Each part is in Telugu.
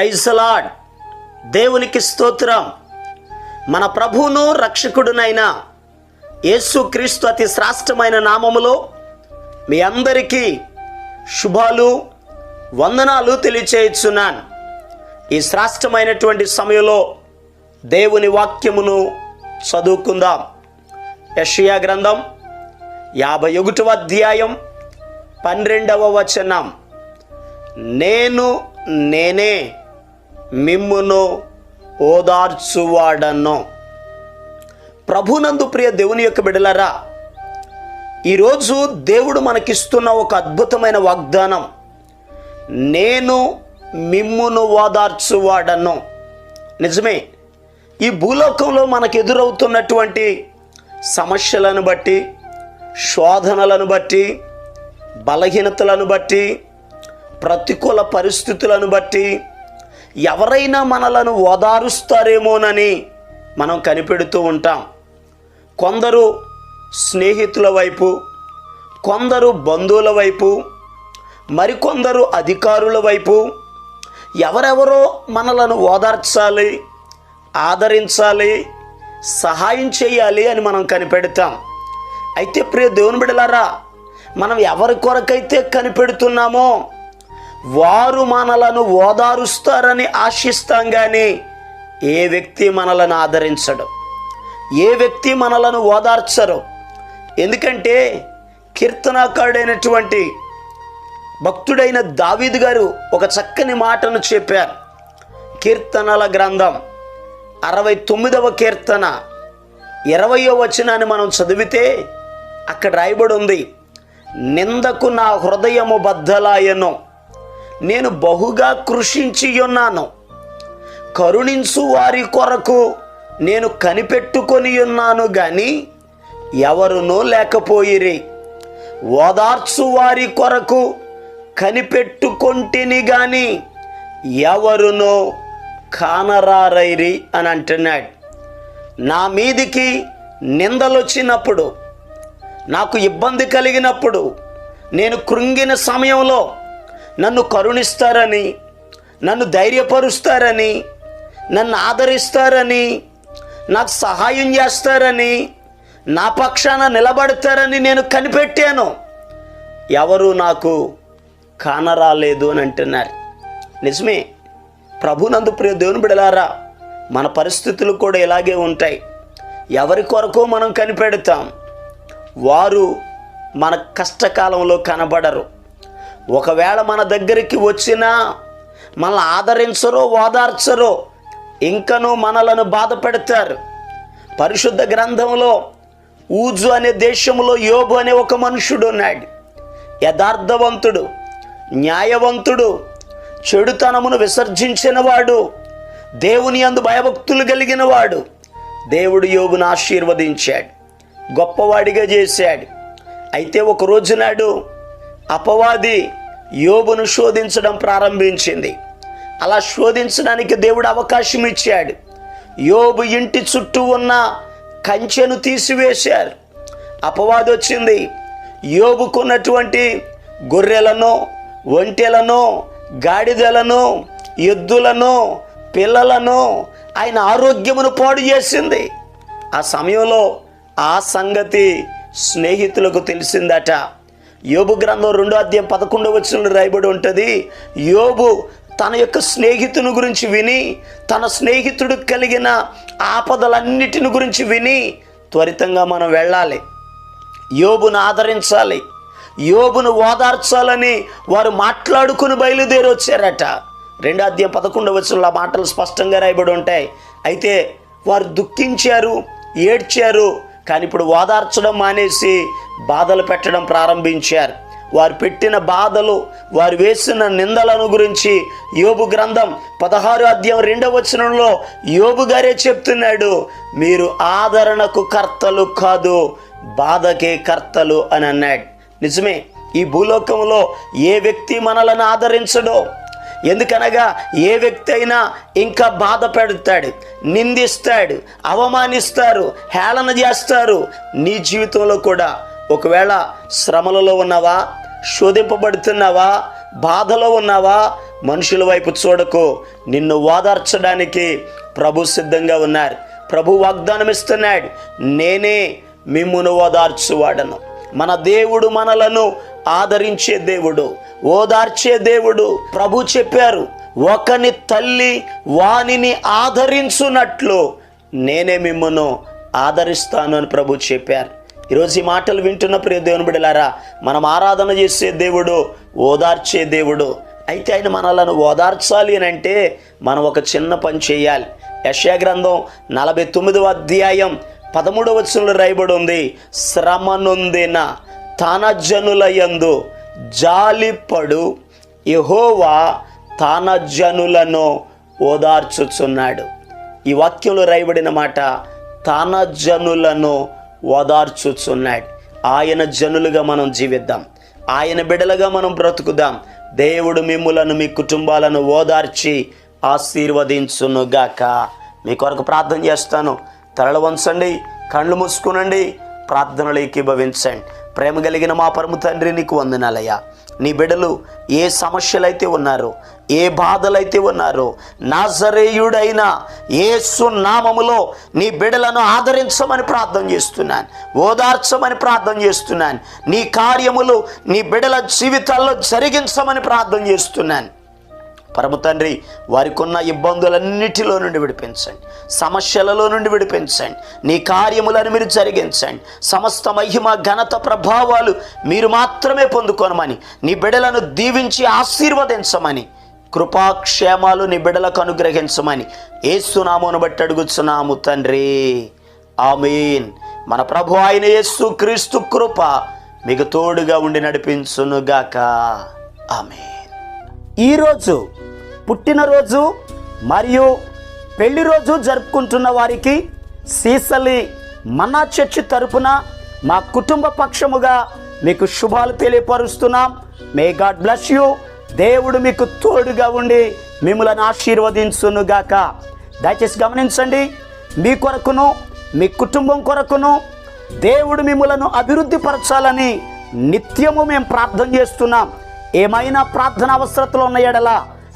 ప్రైజ్లాడ్ దేవునికి స్తోత్రం. మన ప్రభువును రక్షకుడునైన యేసుక్రీస్తు అతి శ్రాష్టమైన నామములో మీ అందరికీ శుభాలు వందనాలు తెలియచేయుచున్నాను. ఈ శ్రాష్టమైనటువంటి సమయంలో దేవుని వాక్యమును చదువుకుందాం. యషియా గ్రంథం యాభై ఒకటవ అధ్యాయం పన్నెండవ వచనం. నేను నేనే మిమ్మును ఓదార్చువాడను. ప్రభునందు ప్రియ దేవుని యొక్క బిడలరా ఈరోజు దేవుడు మనకిస్తున్న ఒక అద్భుతమైన వాగ్దానం నేను మిమ్మును ఓదార్చువాడను. నిజమే ఈ భూలోకంలో మనకు ఎదురవుతున్నటువంటి సమస్యలను బట్టి శోధనలను బట్టి బలహీనతలను బట్టి ప్రతికూల పరిస్థితులను బట్టి ఎవరైనా మనలను ఓదారుస్తారేమోనని మనం కనిపెడుతూ ఉంటాం. కొందరు స్నేహితుల వైపు కొందరు బంధువుల వైపు మరికొందరు అధికారుల వైపు ఎవరెవరో మనలను ఓదార్చాలి ఆదరించాలి సహాయం చేయాలి అని మనం కనిపెడతాం. అయితే ప్రియ దేవుని బిడలారా మనం ఎవరి కొరకైతే కనిపెడుతున్నామో వారు మనలను ఓదారుస్తారని ఆశిస్తాం కానీ ఏ వ్యక్తి మనలను ఆదరించడు. ఏ వ్యక్తి మనలను ఓదార్చరు. ఎందుకంటే కీర్తనాకారుడైనటువంటి భక్తుడైన దావీదు గారు ఒక చక్కని మాటను చెప్పారు. కీర్తనల గ్రంథం అరవై తొమ్మిదవ కీర్తన ఇరవయో వచనాన్ని మనం చదివితే అక్కడ రాయబడి ఉంది నిందకు నా హృదయము బద్దలాయను నేను బహుగా కృషించి ఉన్నాను కరుణించు వారి కొరకు నేను కనిపెట్టుకొని ఉన్నాను గాని ఎవరునూ లేకపోయిరి. ఓదార్చు వారి కొరకు కనిపెట్టుకొంటిని గాని ఎవరునో కానరారైరి అని అంటున్నాడు. నా మీదికి నిందలొచ్చినప్పుడు నాకు ఇబ్బంది కలిగినప్పుడు నేను కృంగిన సమయంలో నన్ను కరుణిస్తారని నన్ను ధైర్యపరుస్తారని నన్ను ఆదరిస్తారని నాకు సహాయం చేస్తారని నా పక్షాన నిలబడతారని నేను కనిపెట్టాను. ఎవరు నాకు కానరాలేదు అని అంటున్నారు. నిజమే ప్రభునందు ప్రియ దేవుని బిడలారా మన పరిస్థితులు కూడా ఇలాగే ఉంటాయి. ఎవరి కొరకు మనం కనిపెడతాం? వారు మన కష్టకాలంలో కనబడరు. ఒకవేళ మన దగ్గరికి వచ్చినా మనల్ని ఆదరించరో ఓదార్చరో ఇంకనూ మనలను బాధ పెడతారు. పరిశుద్ధ గ్రంథంలో ఊజు అనే దేశంలో యోబు అనే ఒక మనుషుడు ఉన్నాడు. యథార్థవంతుడు న్యాయవంతుడు చెడుతనమును విసర్జించినవాడు దేవుని అందు భయభక్తులు కలిగిన వాడు దేవుడు యోగును ఆశీర్వదించాడు గొప్పవాడిగా చేశాడు. అయితే ఒక రోజు నాడు అపవాది యోబును శోధించడం ప్రారంభించింది. అలా శోధించడానికి దేవుడు అవకాశం ఇచ్చాడు. యోబు ఇంటి చుట్టూ ఉన్న కంచెను తీసివేశారు. అపవాది వచ్చింది. యోబుకున్నటువంటి గొర్రెలను ఒంటెలను గాడిదలను ఎద్దులను పిల్లలను ఆయన ఆరోగ్యమును పాడు చేసింది. ఆ సమయంలో ఆ సంగతి స్నేహితులకు తెలిసిందట. యోబు గ్రంథం రెండో అధ్యాయం పదకొండవ వచ్చిన రాయబడి ఉంటుంది. యోబు తన యొక్క స్నేహితుని గురించి విని తన స్నేహితుడు కలిగిన ఆపదలన్నిటిని గురించి విని త్వరితంగా మనం వెళ్ళాలి. యోబును ఆదరించాలి. యోబును ఓదార్చాలని వారు మాట్లాడుకుని బయలుదేరి వచ్చారట. రెండో అధ్యాయం పదకొండవ వచనంలో మాటలు స్పష్టంగా రాయబడి ఉంటాయి. అయితే వారు దుఃఖించారు ఏడ్చారు కానీ ఇప్పుడు ఓదార్చడం మానేసి బాధలు పెట్టడం ప్రారంభించారు. వారు పెట్టిన బాధలు వారు వేసిన నిందలను గురించి యోబు గ్రంథం పదహారు అధ్యాయం రెండవ వచనంలో యోబు గారే చెప్తున్నాడు మీరు ఆదరణకు కర్తలు కాదు బాధకే కర్తలు అని అన్నాడు. నిజమే ఈ భూలోకంలో ఏ వ్యక్తి మనలను ఆదరించడో ఎందుకనగా ఏ వ్యక్తి అయినా ఇంకా బాధ పెడతాడు నిందిస్తాడు అవమానిస్తారు హేళన చేస్తారు నీ జీవితంలో కూడా. ఒకవేళ శ్రమలలో ఉన్నావా శోధింపబడుతున్నావా బాధలో ఉన్నావా మనుషుల వైపు చూడకు. నిన్ను ఓదార్చడానికి ప్రభు సిద్ధంగా ఉన్నారు. ప్రభు వాగ్దానం ఇస్తున్నాడు నేనే మిమ్మును ఓదార్చువాడను. మన దేవుడు మనలను ఆదరించే దేవుడు ఓదార్చే దేవుడు. ప్రభు చెప్పారు ఒకని తల్లి వానిని ఆదరించున్నట్లు నేనే మిమ్మను ఆదరిస్తాను అని ప్రభు చెప్పారు. ఈరోజు ఈ మాటలు వింటున్న ప్రియ దేవుని బిడలారా మనం ఆరాధన చేసే దేవుడు ఓదార్చే దేవుడు. అయితే ఆయన మనలను ఓదార్చాలి అని అంటే మనం ఒక చిన్న పని చేయాలి. యశా గ్రంథం నలభై తొమ్మిదవ అధ్యాయం పదమూడవ వచనంలో రాయబడి ఉంది శ్రమ నొందిన తన జనులయందు జాలిపడు యహోవా తన జనులను ఓదార్చుచున్నాడు. ఈ వాక్యంలో రాయబడిన మాట తన జనులను ఓదార్చుచున్నాడు. ఆయన జనులుగా మనం జీవిద్దాం. ఆయన బిడలుగా మనం బ్రతుకుదాం. దేవుడు మిమ్ములను మీ కుటుంబాలను ఓదార్చి ఆశీర్వదించునుగాక మీ కొరకు ప్రార్థన చేస్తాను. తలలు వంచండి కళ్ళు మూసుకునండి ప్రార్థనలు ఏకీభవించండి ప్రేమ కలిగిన మా పరమ తండ్రి నీకు వందనాలయ్యా. నీ బిడ్డలు ఏ సమస్యలైతే ఉన్నారో ఏ బాధలైతే ఉన్నారో నాజరేయుడైన ఏ నామములో నీ బిడ్డలను ఆదరించమని ప్రార్థన చేస్తున్నాను. ఓదార్చమని ప్రార్థన చేస్తున్నాను. నీ కార్యములు నీ బిడ్డల జీవితాల్లో జరిగించమని ప్రార్థన చేస్తున్నాను. పరమ తండ్రి వారికి ఉన్న ఇబ్బందులన్నిటిలో నుండి విడిపించండి. సమస్యలలో నుండి విడిపించండి. నీ కార్యములను మీరు జరిగించండి. సమస్త మహిమ ఘనత ప్రభావాలు మీరు మాత్రమే పొందుకోనమని నీ బిడలను దీవించి ఆశీర్వదించమని కృపాక్షేమాలు నీ బిడలకు అనుగ్రహించమని ఏసునామోను బట్టి అడుగుచున్నాము తండ్రి. ఆమెన్. మన ప్రభు ఆయన యేసు క్రీస్తు కృప మీకు తోడుగా ఉండి నడిపించునుగాక. ఆమె ఈరోజు పుట్టినరోజు మరియు పెళ్ళి రోజు జరుపుకుంటున్న వారికి సీసలి మన్నా చర్చి తరపున మా కుటుంబ పక్షముగా మీకు శుభాలు తెలియపరుస్తున్నాం. మే గాడ్ బ్లెస్ యూ దేవుడు మీకు తోడుగా ఉండి మిమ్మలను ఆశీర్వదించునుగాక దయచేసి గమనించండి మీ కొరకును మీ కుటుంబం కొరకును దేవుడు మిమ్మలను అభివృద్ధి పరచాలని నిత్యము మేము ప్రార్థన చేస్తున్నాం. ఏమైనా ప్రార్థన అవసరతలు ఉన్న ఎడల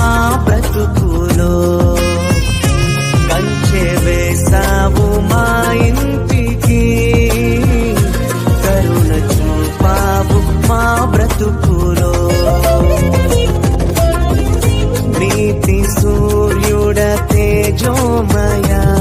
మా బ్రతుకులో. కంచె వేసావు మా ఇంటికి. కరుణ చూపావు మా బ్రతుకులో. నీతి సూర్యుడ తేజోమయా.